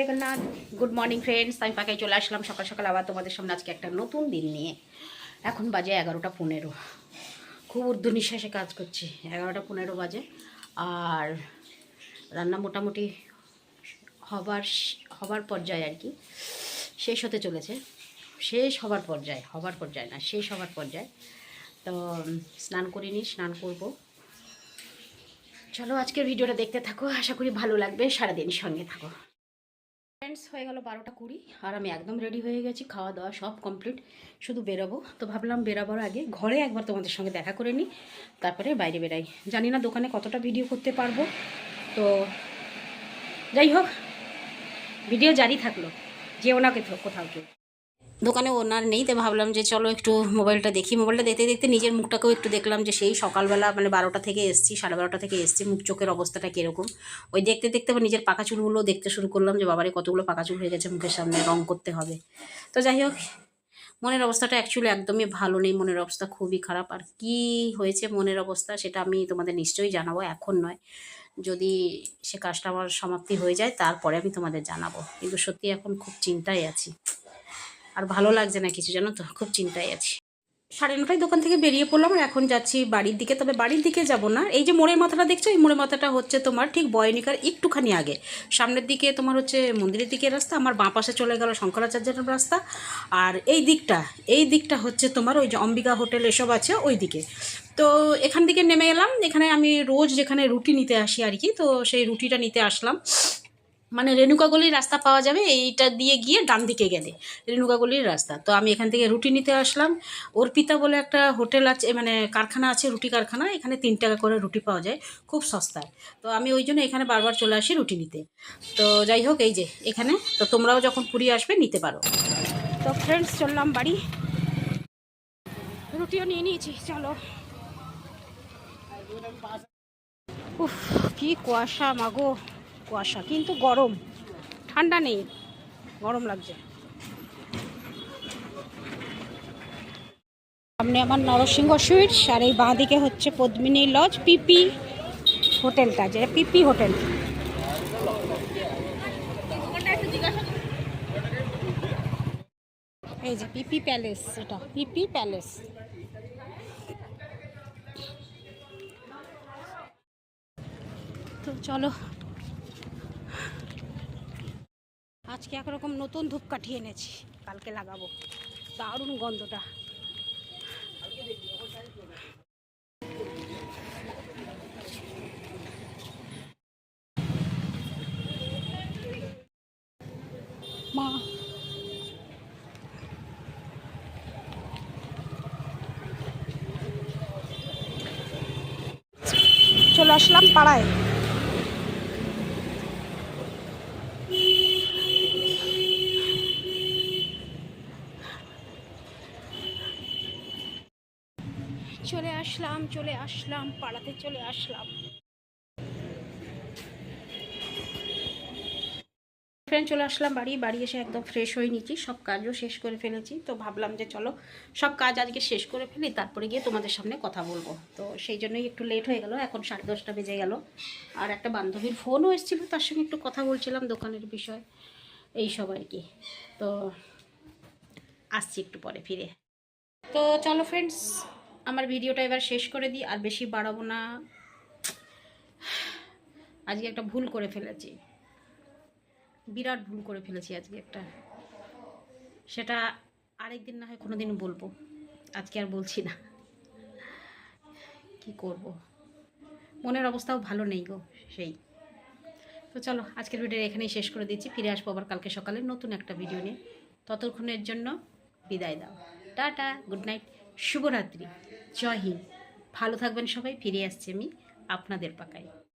Jagannath. Good morning friends আমি পাকায় চলে আসলাম। সকাল সকাল আবার তোমাদের সামনে আজকে একটা নতুন দিন নিয়ে। এখন বাজে এগারোটা পনেরো। খুব নিঃশ্বাসে কাজ করছি। এগারোটা পনেরো বাজে। আর রান্না মোটামুটি হবার হবার পর্যায়ে আর কি। শেষ হতে চলেছে। শেষ হবার পর্যায়ে হবার পর্যায়ে না, শেষ হবার পর্যায়ে। তো, স্নান করিনি স্নান করব। চলো আজকের ভিডিওটা দেখতে থাকো। আশা করি ভালো লাগবে। সারাদিন সঙ্গে থাকো। ফ্রেন্ডস হয়ে গেল বারোটা কুড়ি, আর আমি একদম রেডি হয়ে গেছি, খাওয়া দাওয়া সব কমপ্লিট শুধু বেরোবো। তো ভাবলাম বেরোবার আগে ঘরে একবার তোমাদের সঙ্গে দেখা করে নিই, তারপরে বাইরে বেরাই। জানি না দোকানে কতটা ভিডিও করতে পারব। তো যাই হোক ভিডিও জারি থাকল, যেও না কোথাও কেউ দোকানে ওনার নেই তো ভাবলাম যে চলো একটু মোবাইলটা দেখি। মোবাইলটা দেখতে দেখতে নিজের মুখটাকেও একটু দেখলাম যে সেই সকালবেলা মানে বারোটা থেকে এসছি, সাড়ে বারোটা থেকে এসছি, মুখ চোখের অবস্থাটা কীরকম। ওই দেখতে দেখতে আবার নিজের পাকা চুলগুলো দেখতে শুরু করলাম যে বাবারে কতগুলো পাকা চুল হয়ে গেছে মুখের সামনে, রং করতে হবে। তো যাই হোক, মনের অবস্থাটা অ্যাকচুয়ালি একদমই ভালো নেই, মনের অবস্থা খুবই খারাপ। আর কি হয়েছে মনের অবস্থা সেটা আমি তোমাদের নিশ্চয়ই জানাব, এখন নয়। যদি সে কাজটা আমার সমাপ্তি হয়ে যায়, তারপরে আমি তোমাদের জানাব। কিন্তু সত্যি এখন খুব চিন্তায় আছি। আর ভালো লাগছে না কিছু, জানো তো? খুব চিন্তায় আছি। সাড়ে নটায় দোকান থেকে বেরিয়ে পড়লাম আর এখন যাচ্ছি বাড়ির দিকে। তবে বাড়ির দিকে যাব না। এই যে মোড়ের মাথাটা দেখছ? এই মোড়ের মাথাটা হচ্ছে তোমার ঠিক বয়নিকার একটুখানি আগে। সামনের দিকে তোমার হচ্ছে মন্দিরের দিকে রাস্তা, আমার বাঁ পাশে চলে গেল শঙ্করাচার্যের রাস্তা। আর এই দিকটা এই দিকটা হচ্ছে তোমার ওই যে অম্বিকা হোটেল, এসব আছে ওই দিকে। তো এখান থেকে নেমে এলাম। এখানে আমি রোজ যেখানে রুটি নিতে আসি আর কি, তো সেই রুটিটা নিতে আসলাম। মানে রেণুকাগলির রাস্তা পাওয়া যাবে, এইটা দিয়ে গিয়ে ডান দিকে গেলে রেণুকাগলির রাস্তা। তো আমি এখান থেকে রুটি নিতে আসলাম। অর্পিতা বলে একটা হোটেল আছে মানে কারখানা আছে, রুটি কারখানা, এখানে তিন টাকা করে রুটি পাওয়া যায়, খুব সস্তায়। তো আমি ওই জন্য এখানে বারবার চলে আসি রুটি নিতে। তো যাই হোক, এই যে এখানে, তো তোমরাও যখন পুরী আসবে, নিতে পারো। তো ফ্রেন্ডস চললাম বাড়ি। রুটিও নিয়ে নিয়েছি, চলো। উফ, কি কুয়াশা, মাগো। কুয়াশা, কিন্তু গরম। ঠান্ডা নেই, গরম লাগছে। সামনে আমার নরসিংহ সুইটস আর এই বাঁ দিকে হচ্ছে পদ্মিনী লজ পিপি হোটেলটা যে পিপি হোটেল। এই যে পিপি প্যালেস এটা পিপি প্যালেস তো চলো আজকে একরকম নতুন ধূপকাঠি এনেছি। কালকে লাগাবো। দারুণ গন্ধটা। মা। চলে আসলাম পাড়ায়। চলে আসলাম চলে আসলাম, পাড়াতে চলে আসলাম। ফ্রেন্ড চলে আসলাম বাড়ি বাড়ি এসে একদম ফ্রেশ হয়ে নিয়েছি, সব কাজও শেষ করে ফেলেছি। তো ভাবলাম যে চলো, সব কাজ আজকে শেষ করে ফেলি, তারপরে গিয়ে তোমাদের সামনে কথা বলব। তো সেই জন্যই একটু লেট হয়ে গেল, এখন সাড়ে দশটা বেজে গেল। আর একটা বান্ধবীর ফোনও এসেছিল, তার সঙ্গে একটু কথা বলছিলাম দোকানের বিষয়, এই সব আর কি। তো আসছি একটু পরে ফিরে। তো চলো ফ্রেন্ডস আমার ভিডিওটা এবার শেষ করে দিই, আর বেশি বাড়াবো না। আজকে একটা ভুল করে ফেলেছি। বিরাট ভুল করে ফেলেছি আজকে একটা। সেটা আরেকদিন না হয় কোনো দিন বলব। আজকে আর বলছি না। কি করব? মনের অবস্থাও ভালো নেই গো, সেই। তো চলো, আজকের ভিডিও এখানেই শেষ করে দিচ্ছি। ফিরে আসব আবার কালকে সকালে নতুন একটা ভিডিও নিয়ে। ততক্ষণের জন্য বিদায় দাও। টাটা, গুড নাইট, শুভরাত্রি। জয় হিন্দ। ভালো থাকবেন সবাই ফিরে আসছি আমি আপনাদের পাকায়।